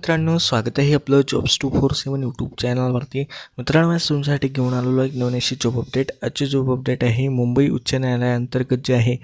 मित्रांनो स्वागत आहे आपलं jobs two four seven YouTube चॅनलवरती मित्रांनो आज तुमच्यासाठी घेऊन आलेलो एक नवीन अशी जॉब अपडेट आजची जॉब अपडेट आहे मुंबई उच्च न्यायालयाअंतर्गत जे आहे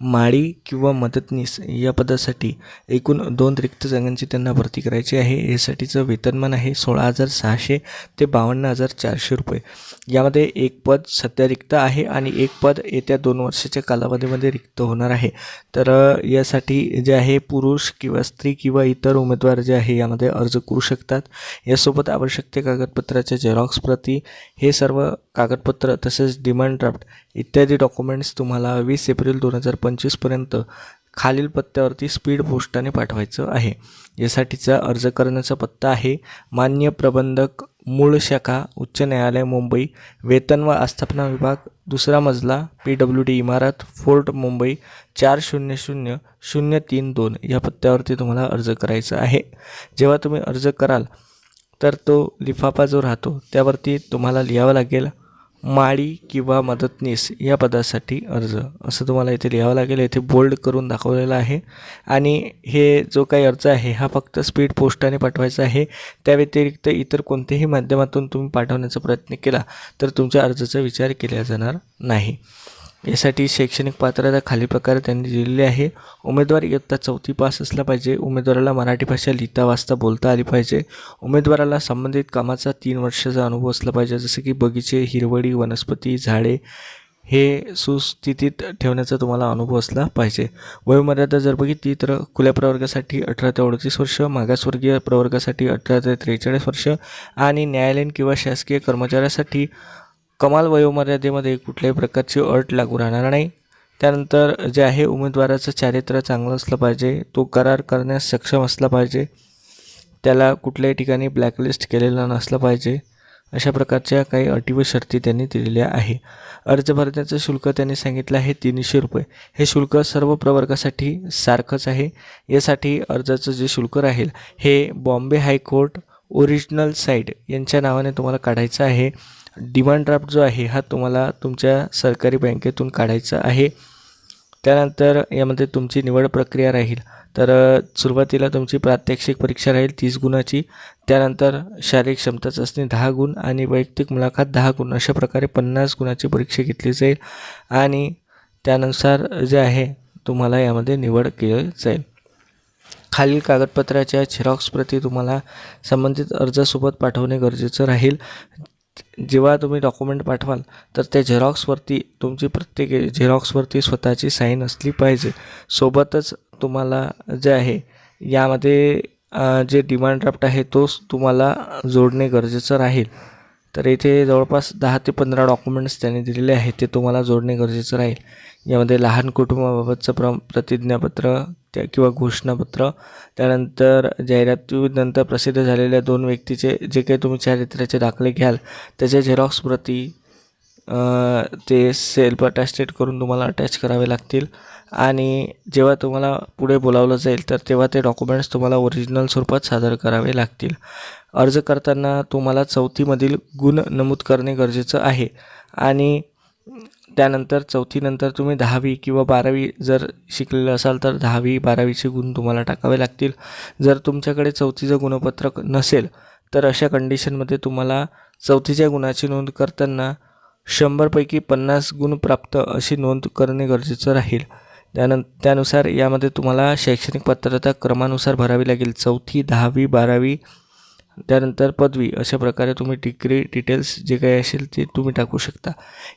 माळी किंवा मदतनीस या पदासाठी एकूण दोन रिक्त जागांची त्यांना भरती करायची आहे. यासाठीचं वेतनमान आहे सोळा हजार सहाशे ते बावन्न हजार चारशे रुपये. यामध्ये एक पद सध्या रिक्त आहे आणि एक पद येत्या दोन वर्षाच्या कालावधीमध्ये रिक्त होणार आहे. तर यासाठी जे आहे पुरुष किंवा स्त्री किंवा इतर उमेदवार जे आहे यामध्ये अर्ज करू शकतात. यासोबत आवश्यक ते कागदपत्राच्या झेरॉक्स प्रती हे सर्व कागदपत्र तसेच डिमांड ड्राफ्ट इत्यादी डॉक्युमेंट्स तुम्हाला वीस एप्रिल दोन हजार पंचवीसपर्यंत खालील पत्त्यावरती स्पीड पोस्टाने पाठवायचं आहे. यासाठीचा अर्ज करण्याचा पत्ता आहे मान्य प्रबंधक मूळ शाखा उच्च न्यायालय मुंबई. वेतन व आस्थापना विभाग दुसरा मजला पी डब्ल्यू डी इमारत फोर्ट मुंबई चार शून्य शून्य शून्य तीन दोन या पत्त्यावरती तुम्हाला अर्ज करायचा आहे. जेव्हा तुम्ही अर्ज कराल तर तो लिफाफा जो राहतो त्यावरती तुम्हाला लिहावा लागेल. माळी किंवा मदतनीस या पदासाठी अर्ज. असं तुम्हाला इथे लिहावं लागेल. इथे बोल्ड करून दाखवलेलं आहे. आणि हे जो काही अर्ज आहे हा फक्त स्पीड पोस्टाने पाठवायचा आहे. त्या व्यतिरिक्त इतर कोणत्याही माध्यमातून तुम्ही पाठवण्याचा प्रयत्न केला तर तुमच्या अर्जाचा विचार केला जाणार नाही. यासाठी शैक्षणिक पात्रता खाली प्रकारे त्यांनी दिलेली आहे. उमेदवार इयत्ता चौथी पास असला पाहिजे. उमेदवाराला मराठी भाषा लिहिता वाचता बोलता आली पाहिजे. उमेदवाराला संबंधित कामाचा तीन वर्षाचा अनुभव असला पाहिजे. जसं की बगीचे हिरवळी वनस्पती झाडे हे सुस्थितीत ठेवण्याचा तुम्हाला अनुभव असला पाहिजे. वयोमर्यादा जर बघितली तर खुल्या प्रवर्गासाठी अठरा ते अडतीस वर्ष मागासवर्गीय प्रवर्गासाठी अठरा ते त्रेचाळीस वर्ष आणि न्यायालयीन किंवा शासकीय कर्मचाऱ्यासाठी कमाल वयोमर्यादेमध्ये कुठल्याही प्रकारची अट लागू राहणार नाही. त्यानंतर जे आहे उमेदवाराचं चारित्र्य चांगलं असलं पाहिजे तो करार करण्यास सक्षम असला पाहिजे त्याला कुठल्याही ठिकाणी ब्लॅकलिस्ट केलेलं नसलं पाहिजे अशा प्रकारच्या काही अटी व शर्ती त्यांनी दिलेल्या आहे. अर्ज भरण्याचं शुल्क त्यांनी सांगितलं आहे तीनशे रुपये. हे शुल्क सर्व प्रवर्गासाठी सारखंच आहे. यासाठी अर्जाचं जे शुल्क राहील हे बॉम्बे हायकोर्ट ओरिजिनल साईट यांच्या नावाने तुम्हाला काढायचं आहे. डिमांड ड्राफ्ट जो आहे हा तुम्हाला तुमच्या सरकारी बँकेतून काढायचा आहे. त्यानंतर यामध्ये तुमची निवड प्रक्रिया राहील. तर सुरुवातीला तुमची प्रात्यक्षिक परीक्षा राहील तीस गुणाची. त्यानंतर शारीरिक क्षमता चाचणी दहा गुण आणि वैयक्तिक मुलाखत दहा गुण. अशा प्रकारे पन्नास गुणाची परीक्षा घेतली जाईल आणि त्यानुसार जे आहे तुम्हाला यामध्ये निवड केली जाईल. खालील कागदपत्राच्या झेरॉक्स प्रती तुम्हाला संबंधित अर्जासोबत पाठवणे गरजेचं राहील. जेव्हा तुम्ही डॉक्युमेंट पाठवाल तर त्या झेरॉक्सवरती तुमची प्रत्येक झेरॉक्सवरती स्वतःची साईन असली पाहिजे. सोबतच तुम्हाला जे आहे यामध्ये जे डिमांड ड्राफ्ट आहे तोच तुम्हाला जोडणे गरजेचं राहील. तर इथे जवळपास दहा ते पंधरा डॉक्युमेंट्स त्यांनी दिलेले आहेत ते तुम्हाला जोडणे गरजेचं राहील. यामध्ये लहान कुटुंबाबाबतचं प्र प्रतिज्ञापत्र त्या किंवा घोषणापत्र त्यानंतर जाहिरातीनंतर प्रसिद्ध झालेल्या दोन व्यक्तीचे जे काही तुम्ही चारित्र्याचे दाखले घ्याल त्याच्या झेरॉक्स प्रती ते सेल्फ अटॅस्टेड करून तुम्हाला अटॅच करावे लागतील. आणि जेव्हा तुम्हाला पुढे बोलावलं जाईल तर तेव्हा ते डॉक्युमेंट्स तुम्हाला ओरिजिनल स्वरूपात सादर करावे लागतील. अर्ज करताना तुम्हाला चौथीमधील गुण नमूद करणे गरजेचं आहे. आणि त्यानंतर चौथीनंतर तुम्ही दहावी किंवा बारावी जर शिकलेलं असाल तर दहावी बारावीचे गुण तुम्हाला टाकावे लागतील. जर तुमच्याकडे चौथीचं गुणपत्रक नसेल तर अशा कंडिशनमध्ये तुम्हाला चौथीच्या गुणाची नोंद करताना शंभरपैकी पन्नास गुण प्राप्त अशी नोंद करणे गरजेचं राहील. त्यानं त्यानुसार यामध्ये तुम्हाला शैक्षणिक पात्रता क्रमानुसार भरावी लागेल. चौथी दहावी बारावी त्यानंतर पदवी अशा प्रकारे तुम्ही डिग्री डिटेल्स जे काही असेल ते तुम्ही टाकू शकता.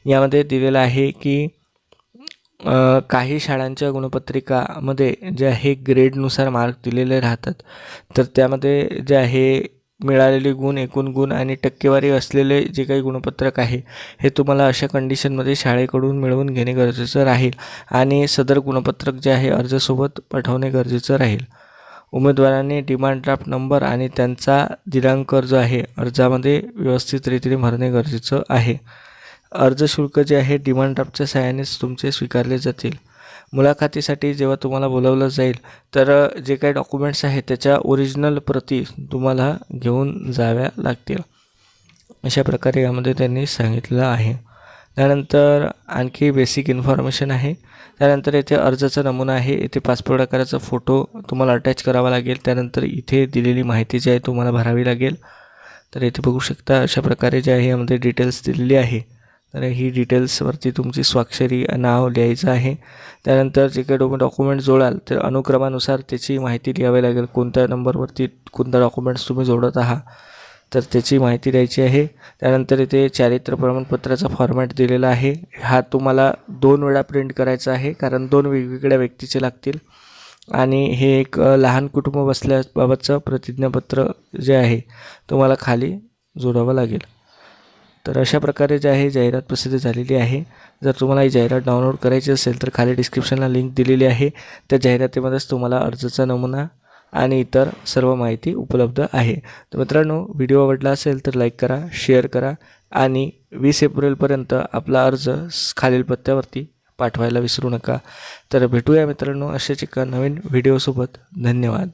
यामध्ये दिलेलं आहे की काही शाळांच्या गुणपत्रिकामध्ये जे आहे ग्रेडनुसार मार्क दिलेले राहतात. तर त्यामध्ये जे आहे मिळालेले गुण एकूण गुण आणि टक्केवारी असलेले जे काही गुणपत्रक आहे हे तुम्हाला अशा कंडिशनमध्ये शाळेकडून मिळवून घेणे गरजेचं राहील आणि सदर गुणपत्रक जे आहे अर्जासोबत पाठवणे गरजेचं राहील. उमेदवारांनी डिमांड ड्राफ्ट नंबर आणि त्यांचा दिनांक जो आहे अर्जामध्ये व्यवस्थित रीतीने भरणे गरजेचं आहे. अर्ज शुल्क जे आहे डिमांड ड्राफ्टच्या सहाय्यानेच तुमचे स्वीकारले जातील. मुलाखतीसाठी जेव्हा तुम्हाला बोलावलं जाईल तर जे काही डॉक्युमेंट्स आहेत त्याच्या ओरिजिनल प्रती तुम्हाला घेऊन जाव्या लागतील. अशा प्रकारे यामध्ये त्यांनी सांगितलं आहे. त्यानंतर आणखी बेसिक इन्फॉर्मेशन आहे. त्यानंतर येथे अर्जाचा नमुना आहे. येथे पासपोर्ट आकाराचा फोटो तुम्हाला अटॅच करावा लागेल. त्यानंतर इथे दिलेली माहिती जी आहे तुम्हाला भरावी लागेल. तर येथे बघू शकता अशा प्रकारे जे आहे यामध्ये डिटेल्स दिलेली आहे. तर ही डिटेल्सवरती तुमची स्वाक्षरी नाव लिहायचं आहे. त्यानंतर जे काही डॉक्यु डॉक्युमेंट जोडाल तर अनुक्रमानुसार त्याची माहिती लिहावी लागेल. कोणत्या नंबरवरती कोणता डॉक्युमेंट्स तुम्ही जोडत आहात तर त्याची माहिती द्यायची आहे. त्यानंतर इथे चारित्र्य प्रमाणपत्राचा फॉर्मॅट दिलेला आहे. हा तुम्हाला दोन वेळा प्रिंट करायचा आहे कारण दोन वेगवेगळ्या व्यक्तीचे लागतील. आणि हे एक लहान कुटुंब बसल्याबाबतचं प्रतिज्ञापत्र जे आहे तुम्हाला खाली जोडावं लागेल. तर अशा प्रकारे जे आहे जाहिरात प्रसिद्ध झालेली आहे. जर तुम्हाला ही जाहिरात डाउनलोड करायची असेल तर खाली डिस्क्रिप्शनला लिंक दिलेली आहे. त्या जाहिरातीमध्येच तुम्हाला अर्जाचा नमुना आणि इतर सर्व माहिती उपलब्ध आहे. तर मित्रांनो व्हिडिओ आवडला असेल तर लाईक करा शेअर करा आणि वीस एप्रिलपर्यंत आपला अर्ज खालील पत्त्यावरती पाठवायला विसरू नका. तर भेटूया मित्रांनो अशाच एका नवीन व्हिडिओसोबत धन्यवाद.